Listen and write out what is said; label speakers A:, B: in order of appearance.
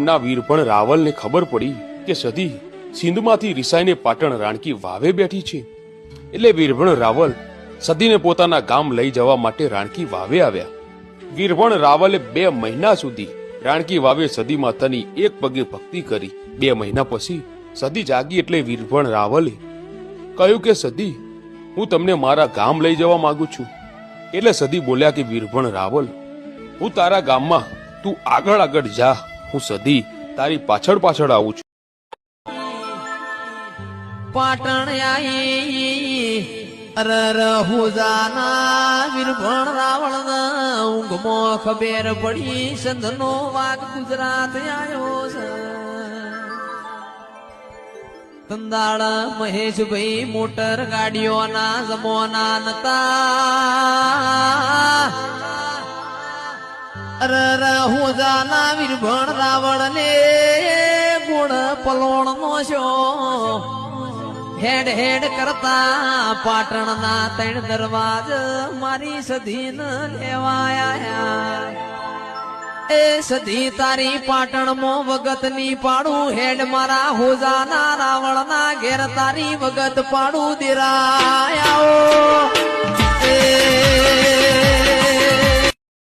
A: ના વીરભણ રાવલને ખબર પડી કે સધી સિંધમાંથી રિસાઈને પાટણ રાણકી વાવે બેઠી છે. એટલે વીરભણ રાવલ સદીને પોતાના ગામ લઈ જવા માટે રાણકી વાવે આવ્યા. વીરભણ રાવલે બે મહિના સુધી રાણકી વાવે સદી માતાની એક પગે ભક્તિ કરી. બે મહિના પછી સદી જાગી એટલે વીરભણ રાવલે કહ્યું કે સદી હું તમને મારા ગામ લઈ જવા માંગુ છું. એટલે સદી બોલ્યા કે, વીરભણ રાવલ, હું તારા ગામમાં તું આગળ આગળ જા. હું સદી તારી પાછળ પાછળ આવું છું.
B: પાટણ આઈ અરર હુજાના વીરભણ રાવણ ઊંઘમો ખબેર પડી સંધનો વાગ ગુજરાત આયો છે. તંદાળ મહેશભાઈ મોટર ગાડીઓના જમોના નતા. અરર હુજાના વીરભણ રાવણ ને ગુણ પલોણ નો છો. હેડ હેડ કરતા પાટણના ત્રણ દરવાજ મારી સધીન લેવાયા એ સધી તારી પાટણ મો વગતની પાડું હેડ મારા હોજાના રાવણ ના ઘેર તારી વગત પાડું દેરાયા.